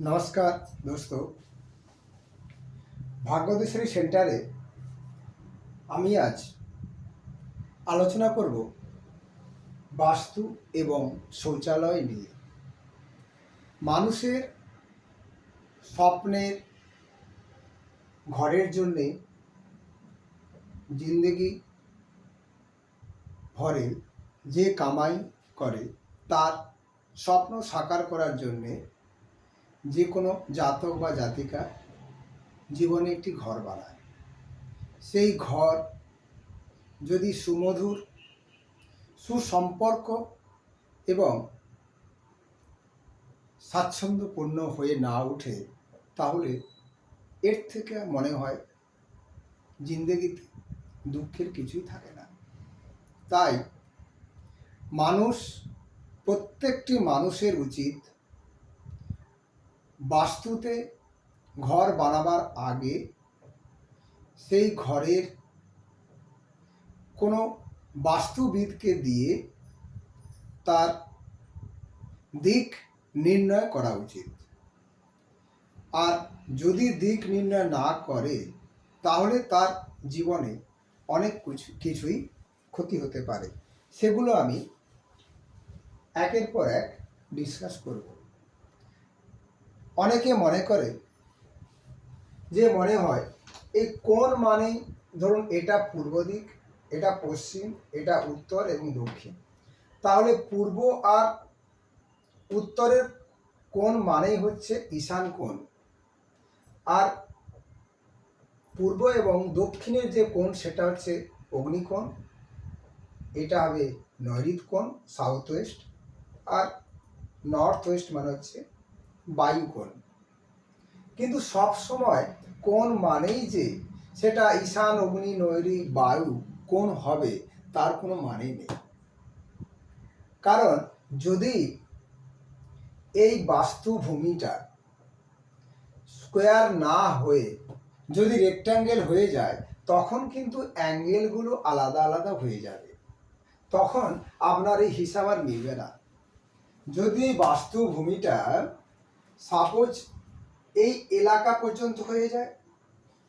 নমস্কার দোস্ত ভাগ্যদেশ্বরী সেন্টারে আমি আজ আলোচনা করব বাস্তু এবং শৌচালয় নিয়ে মানুষের স্বপ্নের ঘরের জন্যে জিন্দগি ভরে যে কামাই করে তার স্বপ্ন সাকার করার জন্যে যে কোনো জাতক বা জাতিকা জীবনে একটি ঘর বানায়। সেই ঘর যদি সুমধুর, সুসম্পর্ক এবং স্বাচ্ছন্দ্যপূর্ণ হয়ে না ওঠে, তাহলে এর থেকে মনে হয় জিন্দেগিতে দুঃখের কিছুই থাকে না। তাই মানুষ, প্রত্যেকটি মানুষের উচিত বাস্তুতে ঘর বানাবার আগে সেই ঘরের কোনো বাস্তুবিদকে দিয়ে তার দিক নির্ণয় করা উচিত। আর যদি দিক নির্ণয় না করে, তাহলে তার জীবনে অনেক কিছু, কিছুই ক্ষতি হতে পারে। সেগুলো আমি একের পর এক ডিসকাস করব। অনেকে মনে করে যে মনে হয়, এই কোন মানেই ধরুন এটা পূর্ব দিক, এটা পশ্চিম, এটা উত্তর এবং দক্ষিণ। তাহলে পূর্ব আর উত্তরের কোন মানেই হচ্ছে ঈশান কোণ। আর পূর্ব এবং দক্ষিণের যে কোণ, সেটা হচ্ছে অগ্নিকোণ, এটা হবে নৈরিত কোণ সাউথ ওয়েস্ট আর নর্থ ওয়েস্ট মানে হচ্ছে বায়ুকোণ কিন্তু সব সময় কোন মানেই যে সেটা ঈশান, অগ্নি, নৈরি, বায়ু কোন হবে তার কোনো মানেই নেই। কারণ যদি এই বাস্তুভূমিটা স্কোয়ার না হয়ে যদি রেক্ট্যাঙ্গেল হয়ে যায়, তখন কিন্তু অ্যাঙ্গেলগুলো আলাদা আলাদা হয়ে যাবে। তখন আপনার এই হিসাব আর মিলবে না। যদি বাস্তুভূমিটা সাপোজ এই এলাকা পর্যন্ত হয়ে যায়,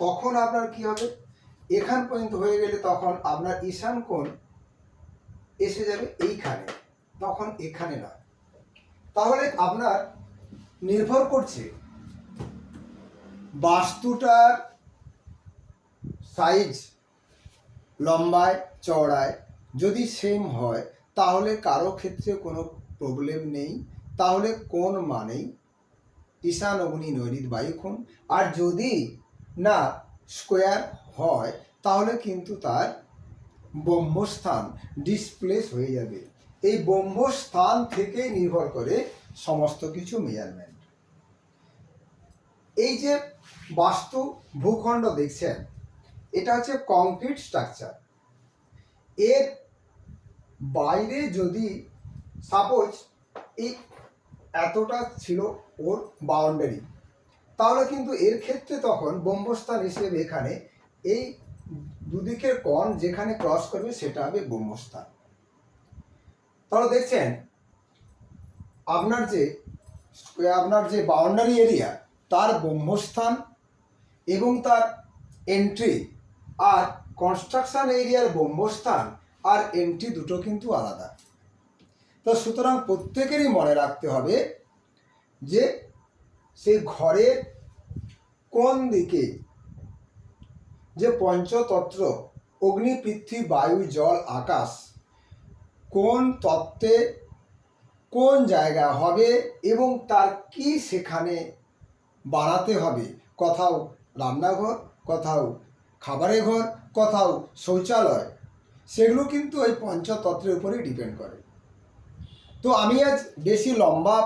তখন আপনার কি হবে? এখান পর্যন্ত হয়ে গেলে তখন আপনার ঈশান কোণ এসে যাবে এইখানে, তখন এখানে নয় তাহলে আপনার নির্ভর করছে বাস্তুটার সাইজ, লম্বায়, চওড়ায়, যদি সেম হয়, তাহলে কারও ক্ষেত্রে কোনো প্রবলেম নেই, তাহলে কোন মানেই ঈশান অগ্নি নৈরিত বায়ুক্ষণ। আর যদি না স্কোয়ার হয়, তাহলে কিন্তু তার ব্রহ্মস্থান ডিসপ্লেস হয়ে যাবে। এই ব্রহ্মস্থান থেকেই নির্ভর করে সমস্ত কিছু মেজারমেন্ট এই যে বাস্তু ভূখণ্ড দেখছেন, এটা হচ্ছে কংক্রিট স্ট্রাকচার এর বাইরে যদি সাপোজ এই এতটা ছিল ওর বাউন্ডারি তাহলে কিন্তু এর ক্ষেত্রে তখন ব্রহ্মস্থান হিসেবে এখানে এই দুদিকের কণ যেখানে ক্রস করবে সেটা হবে ব্রহ্মস্থান। তাহলে দেখছেন, আপনার যে আপনার যে বাউন্ডারি এরিয়া তার ব্রহ্মস্থান এবং তার এন্ট্রি আর কনস্ট্রাকশন এরিয়ার ব্রহ্মস্থান আর এন্ট্রি দুটো কিন্তু আলাদা। তো সুতরাং প্রত্যেকেরই মনে রাখতে হবে যে সেই ঘরের কোন দিকে যে পঞ্চতত্ত্ব, অগ্নি, পৃথ্বী, বায়ু, জল, আকাশ, কোন তত্ত্বে কোন জায়গা হবে এবং তার কি সেখানে বানাতে হবে? কোথাও রান্নাঘর, কোথাও খাবারের ঘর, কোথাও শৌচালয়, সেগুলো কিন্তু ওই পঞ্চতত্ত্বের উপরেই ডিপেন্ড করে। তো আমি আজ বেশি লম্বা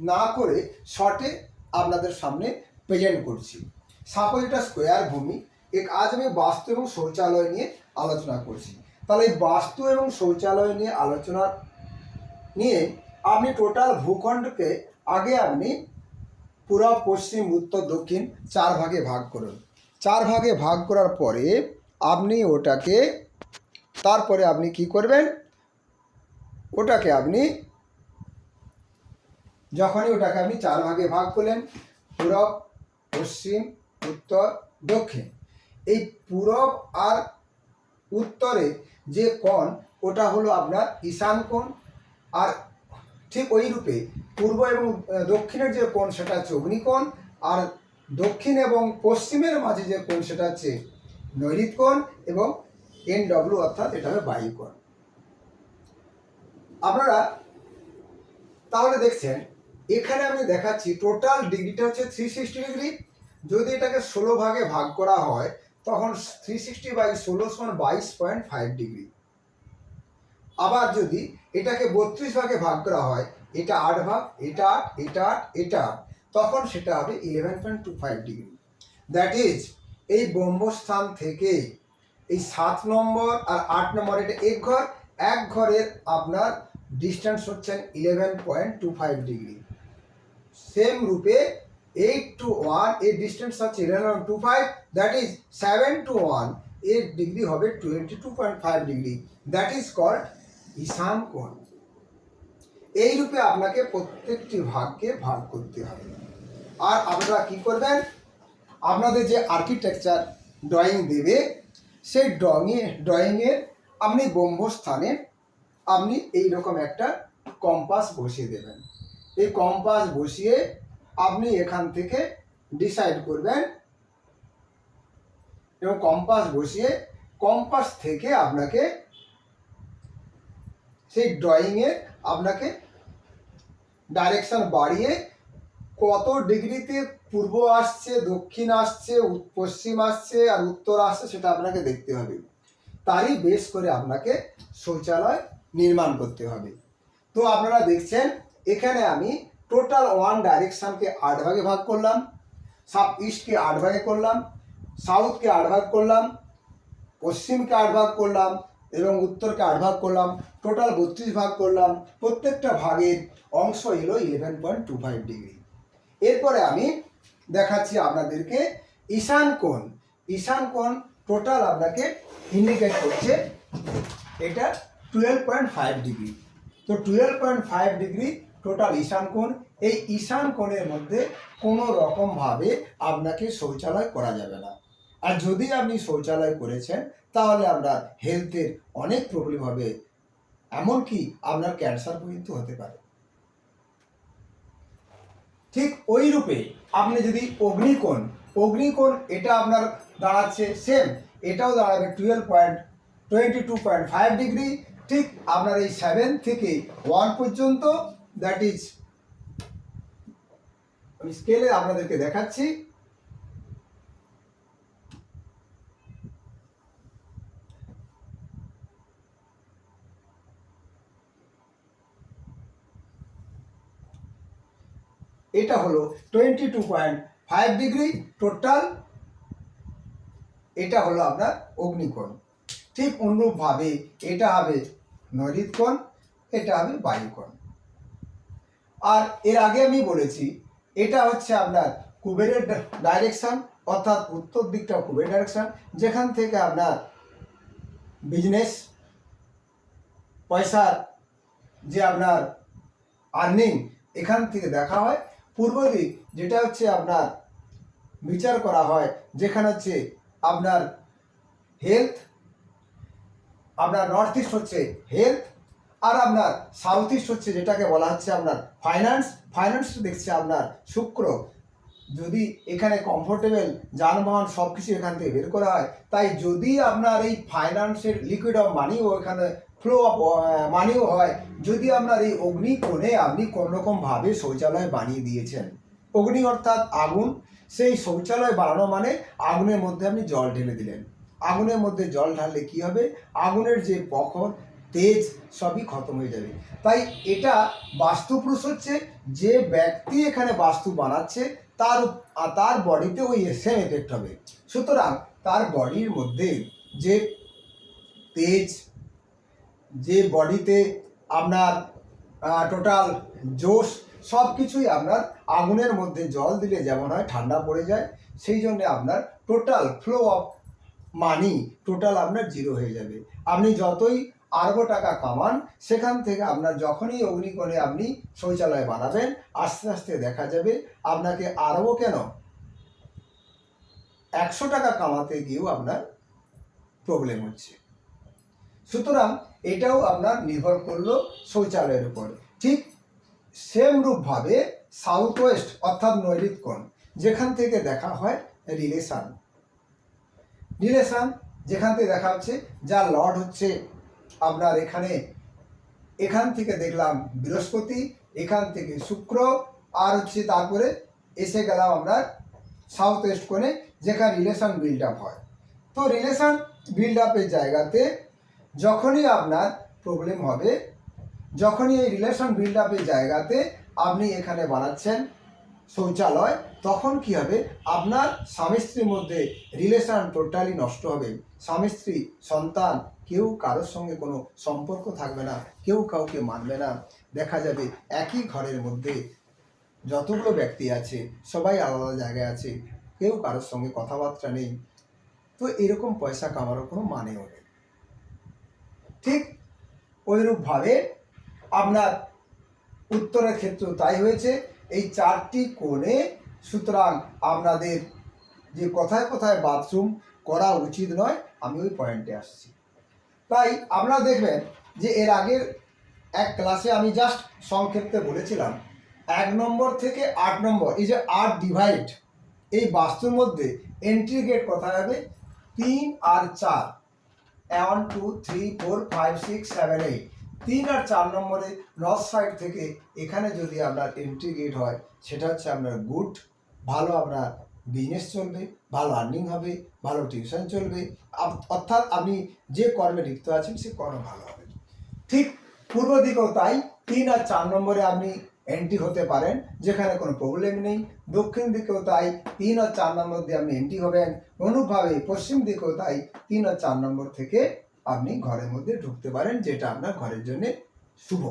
না করে শর্টে আপনাদের সামনে প্রেজেন্ট করছি। সাপোজ এটা স্কোয়ার ভূমি। এক আজ আমি বাস্তু এবং শৌচালয় নিয়ে আলোচনা করছি। তাহলে এই বাস্তু এবং শৌচালয় নিয়ে আলোচনা নিয়ে আপনি টোটাল ভূখণ্ডকে আগে আপনি পূর্ব পশ্চিম, উত্তর, দক্ষিণ চার ভাগে ভাগ করুন। চার ভাগে ভাগ করার পরে আপনি ওটাকে, তারপরে আপনি কি করবেন? ওটাকে আপনি যখনই ওটাকে আপনি চার ভাগে ভাগ করলেন, পূরব, পশ্চিম, উত্তর, দক্ষিণ। এই পূরব আর উত্তরে যে কোণ, ওটা হলো আপনার ঈশান কোণ। আর ঠিক ওই রূপে পূর্ব এবং দক্ষিণের যে কোণ, সেটা হচ্ছে অগ্নিকোণ। আর দক্ষিণ এবং পশ্চিমের মাঝে যে কোণ, সেটা হচ্ছে নৈরিত কোণ এবং এন ডব্লিউ অর্থাৎ এটা হবে বায়ু কোণ। আপনারা তাহলে দেখছেন, এখানে আমি দেখাচ্ছি টোটাল ডিগ্রিটা হচ্ছে থ্রি সিক্সটি ডিগ্রি যদি এটাকে ষোলো ভাগে ভাগ করা হয়, তখন থ্রি সিক্সটি বাই ষোলো সমান বাইশ পয়েন্ট ফাইভ ডিগ্রি আবার যদি এটাকে বত্রিশ ভাগে ভাগ করা হয়, এটা আট ভাগ, এটা আট এটা আট এটা আট, তখন সেটা হবে eleven point two five degree that is এই ব্রহ্মস্থান থেকে এই সাত নম্বর আর আট নম্বর, এটা এক ঘর, এক ঘরের আপনার ডিস্টেন্স হচ্ছেন eleven point two five degree same রূপে এইট টু ওয়ানের ডিস্টেন্স হচ্ছে eleven two five that is seven two ওয়ানের ডিগ্রি হবে twenty two point five degree that is called ঈশান কোণ. এই রূপে আপনাকে প্রত্যেকটি ভাগকে ভাগ করতে হবে। আর আপনারা কি করবেন? আপনাদের যে আর্কিটেকচার ড্রয়িং দেবে, সেই ড্রয়িংয়ে ড্রয়িংয়ের আপনি ব্রহ্মস্থানে আপনি এই রকম একটা কম্পাস বসিয়ে দেবেন। এই কম্পাস বসিয়ে আপনি এখান থেকে ডিসাইড করবেন এবং কম্পাস বসিয়ে কম্পাস থেকে আপনাকে সেই ড্রয়িংয়ে আপনাকে ডাইরেকশন বাড়িয়ে কত ডিগ্রিতে পূর্ব আসছে, দক্ষিণ আসছে পশ্চিম আসছে আর উত্তর আসছে সেটা আপনাকে দেখতে হবে। তারই বেশ করে আপনাকে শৌচালয় নির্মাণ করতে হবে। তো আপনারা দেখছেন, এখানে আমি টোটাল ওয়ান ডাইরেকশনকে আট ভাগে ভাগ করলাম সাউথ ইস্টকে আট ভাগে করলাম সাউথকে আট ভাগ করলাম পশ্চিমকে আট ভাগ করলাম এবং উত্তরকে আট ভাগ করলাম টোটাল বত্রিশ ভাগ করলাম, প্রত্যেকটা ভাগের অংশ এলো eleven point two five degree এরপরে আমি দেখাচ্ছি আপনাদেরকে ঈশান কোণ। ঈশান কোণ টোটাল আপনাকে ইন্ডিকেট করছে এটা টুয়েলভ পয়েন্ট ফাইভ ডিগ্রি তো twelve point five degree total ঈশান কোণ। এই ঈশান কোণের মধ্যে কোনো রকমভাবে আপনাকে শৌচালয় করা যাবে না। আর যদি আপনি শৌচালয় করেছেন, তাহলে আপনার হেলথের অনেক প্রবলেম হবে। এমনকি আপনার ক্যান্সার পর্যন্ত হতে পারে। ঠিক ওই রূপে আপনি যদি অগ্নিকোণ অগ্নিকোণ এটা আপনার দাঁড়াচ্ছে সেম এটাও দাঁড়াবে twelve point twenty two point five degree ঠিক আপনার এই সেভেন থেকে ওয়ান পর্যন্ত দ্যাট ইজ আমি স্কেলে আপনাদেরকে দেখাচ্ছি। এটা হলো twenty two point five degree total এটা হলো আপনার অগ্নিকোণ। ঠিক অনুরূপভাবে এটা হবে কোণ এটা হবে বায়ুকোণ। আর এর আগে আমি বলেছি, এটা হচ্ছে আপনার কুবেরের ডাইরেকশন অর্থাৎ উত্তর দিকটা কুবের ডাইরেকশন যেখান থেকে আপনার বিজনেস পয়সার যে আপনার আর্নিং এখান থেকে দেখা হয়। পূর্ব দিক, যেটা হচ্ছে আপনার বিচার করা হয়, যেখানে হচ্ছে আপনার হেলথ আপনার নর্থ ইস্ট হচ্ছে হেলথ আর আপনার সাউথ ইস্ট হচ্ছে যেটাকে বলা হচ্ছে আপনার ফাইন্যান্স ফাইন্যান্স দেখছে আপনার শুক্র। যদি এখানে কমফোর্টেবল যানবাহন সব কিছু এখান থেকে বের করা হয়, তাই যদি আপনার এই ফাইন্যান্সের লিকুইড অফ মানিও এখানে ফ্লো অফ মানিও হয়, যদি আপনার এই অগ্নি কোণে আপনি কোনোরকমভাবে শৌচালয় বানিয়ে দিয়েছেন। অগ্নি অর্থাৎ আগুন, সেই শৌচালয় বানানো মানে আগুনের মধ্যে আপনি জল ঢেলে দিলেন। আগুনের মধ্যে জল ঢাললে কি হবে? আগুনের যে প্রখর তেজ সবই খতম হয়ে যাবে। তাই এটা বাস্তুপুরুষ হচ্ছে, যে ব্যক্তি এখানে বাস্তু বানাচ্ছে, তার তার বডিতে ওই সেম এফেক্ট হবে। সুতরাং তার বডির মধ্যে যে তেজ, যে বডিতে আপনার টোটাল জোশ সব কিছুই আপনার আগুনের মধ্যে জল দিলে যেমন হয়, ঠান্ডা পড়ে যায়, সেই জন্য আপনার total flow of money total আপনার জিরো হয়ে যাবে। আপনি যতই আরবো টাকা কামান, সেখান থেকে আপনার যখনই অগ্নিকোণে আপনি শৌচালয় বানাবেন, আস্তে আস্তে দেখা যাবে আপনাকে আরবো কেন? একশো টাকা কামাতে গিয়েও আপনার প্রবলেম হচ্ছে। সুতরাং এটাও আপনার নির্ভর করল শৌচালয়ের উপর। ঠিক সেম রূপভাবে সাউথ ওয়েস্ট অর্থাৎ নৈরিত যেখান থেকে দেখা হয় রিলেশন রিলেশন যেখান থেকে দেখা হচ্ছে, যার লর্ড হচ্ছে আপনার এখানে। এখান থেকে দেখলাম বৃহস্পতি, এখান থেকে শুক্র, আর হচ্ছে তারপরে এসে গেলাম আমরা সাউথ ওয়েস্ট কোণে, যেখানে রিলেশন বিল্ড আপ হয়। তো রিলেশন বিল্ড আপের জায়গাতে যখনই আপনার প্রবলেম হবে, যখনই এই রিলেশন বিল্ড আপের জায়গাতে আপনি এখানে বানাচ্ছেন শৌচালয়, তখন কি হবে? আপনার স্বামী স্ত্রীর মধ্যে রিলেশান টোটালি নষ্ট হবে। স্বামী স্ত্রী, সন্তান, কেউ কারোর সঙ্গে কোনো সম্পর্ক থাকবে না, কেউ কাউকে মানবে না। দেখা যাবে একই ঘরের মধ্যে যতগুলো ব্যক্তি আছে, সবাই আলাদা জায়গায় আছে, কেউ কারোর সঙ্গে কথাবার্তা নেই। তো এরকম পয়সা কামারও কোনো মানেও নেই। ঠিক ওইরূপভাবে আপনার উত্তরের ক্ষেত্রেও তাই হয়েছে। এই চারটি কোণে সুতরাং আপনাদের যে কথায় কোথায় বাথরুম করা উচিত নয়, আমি ওই পয়েন্টে আসছি। তাই আপনারা দেখবেন যে এর আগের এক ক্লাসে আমি জাস্ট সংক্ষেপে বলেছিলাম, এক নম্বর থেকে আট নম্বর, এই যে আট ডিভাইড এই বাস্তুর মধ্যে এন্ট্রি গেট কোথায় হবে? তিন আর চার। One two three four five six seven eight তিন আর চার নম্বরে নর্থ সাইড থেকে এখানে যদি আপনার এন্ট্রি গেট হয়, সেটা হচ্ছে আপনার গুড, ভালো আপনার বিজনেস চলবে, ভালো আর্নিং হবে, ভালো টিউশন চলবে অর্থাৎ আপনি যে কর্মে লিপ্ত আছেন সে কর্ম ভালো হবে। ঠিক পূর্ব দিকেও তাই, তিন আর চার নম্বরে আপনি এন্ট্রি হতে পারেন, যেখানে কোনো প্রবলেম নেই। দক্ষিণ দিকেও তাই, তিন আর চার নম্বর দিয়ে আপনি এন্ট্রি হবেন। অনুভাবে পশ্চিম দিকেও তাই, তিন আর চার নম্বর থেকে আপনি ঘরের মধ্যে ঢুকতে পারেন, যেটা আপনার ঘরের জন্য শুভ।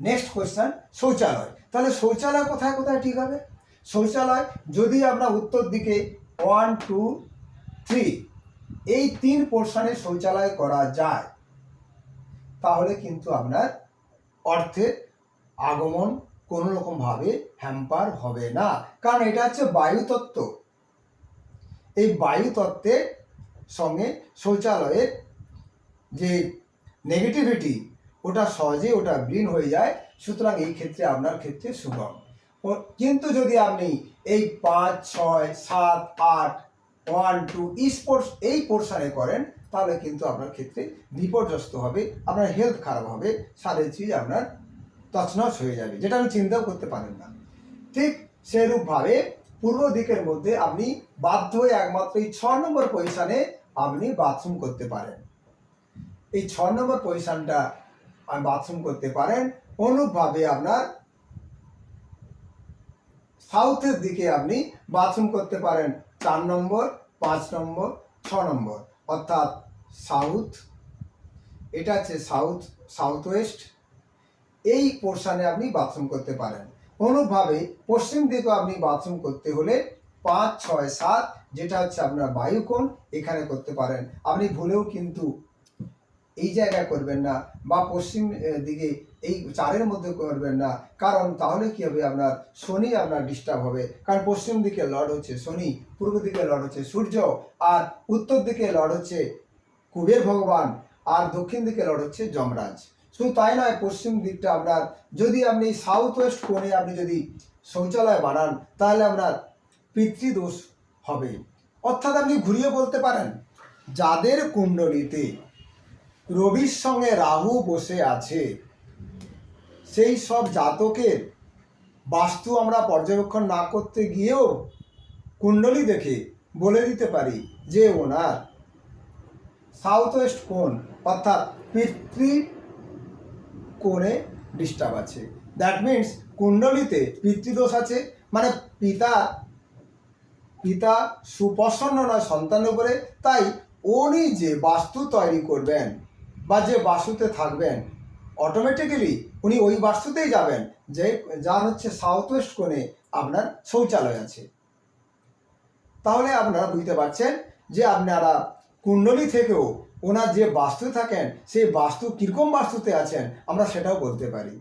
নেক্সট কোয়েশ্চেন শৌচালয়। তাহলে শৌচালয় কোথায় কোথায় ঠিক হবে? শৌচালয়, যদি আমরা উত্তর দিকে ওয়ান টু থ্রি এই তিন পোর্শনে শৌচালয় করা যায়, তাহলে কিন্তু আপনার অর্থের আগমন কোনো রকমভাবে হ্যাম্পার হবে না। কারণ এটা হচ্ছে বায়ুতত্ত্ব। এই বায়ুতত্ত্বের সঙ্গে শৌচালয়ের যে নেগেটিভিটি ওটা সহজে ওটা ব্লিন হয়ে যায়। সুতরাং এই ক্ষেত্রে আপনার ক্ষেত্রে সুগম। কিন্তু যদি আপনি এই পাঁচ, ছয়, সাত, আট ওয়ান টু স্পোর্টস এই পোর্শনে করেন, তাহলে কিন্তু আপনার ক্ষেত্রে বিপর্যস্ত হবে, আপনার হেলথ খারাপ হবে সারের চিজ আপনার তছনছ হয়ে যাবে, যেটা আপনি চিন্তাও করতে পারেন না। ঠিক সেরূপভাবে পূর্ব দিকের মধ্যে আপনি বাধ্য হয়ে একমাত্র এই ছ নম্বর পজিশনে আপনি বাথরুম করতে পারেন। এই ছ নম্বর পজিশনটা আপনি বাথরুম করতে পারেন। অনুরূপভাবে আপনার সাউথের দিকে আপনি বাথরুম করতে পারেন। চার নম্বর, পাঁচ নম্বর, ছ নম্বর। অর্থাৎ সাউথ এটা হচ্ছে সাউথ সাউথ ওয়েস্ট এই পোর্শানে আপনি বাথরুম করতে পারেন। অনুভাবে পশ্চিম দিকেও আপনি বাথরুম করতে হলে পাঁচ, ছয়, সাত যেটা হচ্ছে আপনার বায়ুকোণ, এখানে করতে পারেন। আপনি ভুলেও কিন্তু এই জায়গায় করবেন না বা পশ্চিম দিকে এই চারের মধ্যে করবেন না। কারণ তাহলে কি হবে? আপনার শনি আপনার ডিস্টার্ব হবে। কারণ পশ্চিম দিকে লর্ড হচ্ছে শনি, পূর্ব দিকে লর্ড হচ্ছে সূর্য, আর উত্তর দিকে লর্ড হচ্ছে কুবের ভগবান, আর দক্ষিণ দিকে লর্ড হচ্ছে যমরাজ। শুধু তাই নয়, পশ্চিম দিকটা আপনার, যদি আপনি সাউথ ওয়েস্ট কোণে আপনি যদি শৌচালয় বানান, তাহলে আপনার পিতৃদোষ হবে। অর্থাৎ আপনি ঘুরিয়ে বলতে পারেন, যাদের কুণ্ডলিতে রবির সঙ্গে রাহু বসে আছে, সেই সব জাতকের বাস্তু আমরা পর্যবেক্ষণ না করতে গিয়েও কুণ্ডলী দেখে বলে দিতে পারি যে ওনার সাউথ ওয়েস্ট কোণ, অর্থাৎ পিতৃ কোণে ডিস্টার্ব আছে। দ্যাট মিন্স কুণ্ডলিতে পিতৃদোষ আছে মানে পিতা পিতা সুপ্রসন্ন নয় সন্তানের উপরে, তাই উনি যে বাস্তু তৈরি করবেন বা যে বাস্তুতে থাকবেন অটোমেটিক্যালি উনি ওই বাস্তুতেই যাবেন, যে যার হচ্ছে সাউথ ওয়েস্ট কোণে আপনার শৌচালয় আছে। তাহলে আপনারা বুঝতে পারছেন যে আপনারা কুণ্ডলী থেকেও ওনার যে বাস্তু থাকেন, সেই বাস্তু কীরকম বাস্তুতে আছেন, আমরা সেটাও বলতে পারি।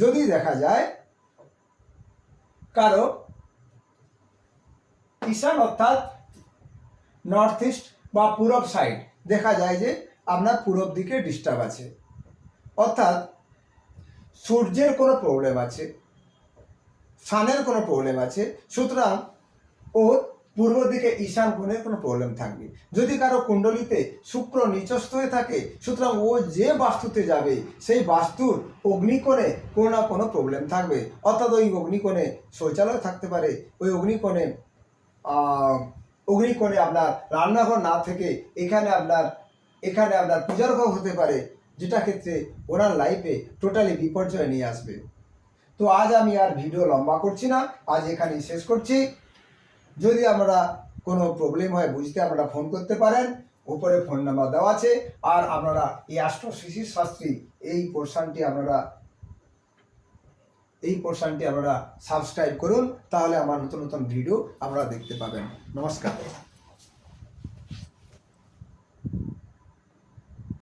যদি দেখা যায়, কারও ঈশান অর্থাৎ নর্থ ইস্ট বা পূরব সাইড দেখা যায় যে আপনার পূরব দিকে ডিস্টার্ব আছে। অর্থাৎ সূর্যের কোনো প্রবলেম আছে সানের কোনো প্রবলেম আছে, সুতরাং ওর পূর্ব দিকে ঈশান কোণের কোনো প্রবলেম থাকবে। যদি কারও কুণ্ডলিতে শুক্র নিচস্থ হয়ে থাকে, সুতরাং ও যে বাস্তুতে যাবে, সেই বাস্তুর অগ্নিকোণে কোনো না কোনো প্রবলেম থাকবে। অর্থাৎ ওই অগ্নিকোণে শৌচালয় থাকতে পারে, ওই অগ্নিকোণে অগ্নিকোণে আপনার রান্নাঘর না থেকে এখানে আপনার এখানে আপনার পূজার ঘর হতে পারে, যেটা ক্ষেত্রে ওনার লাইফে টোটালি বিপর্যয় নিয়ে আসবে। তো আজ আমি আর ভিডিও লম্বা করছি না, আজ এখানেই শেষ করছি। যদি আমরা কোনো প্রবলেম হয় বুঝতে আপনারা ফোন করতে পারেন, উপরে ফোন নাম্বার দেওয়া আছে, আর আপনারা এই অ্যাস্ট্রো শিশির শাস্ত্রী এই পোর্শনটি আপনারা এই পোর্শনটি আপনারা সাবস্ক্রাইব করুন তাহলে আমার নতুন নতুন ভিডিও আপনারা দেখতে পাবেন। নমস্কার।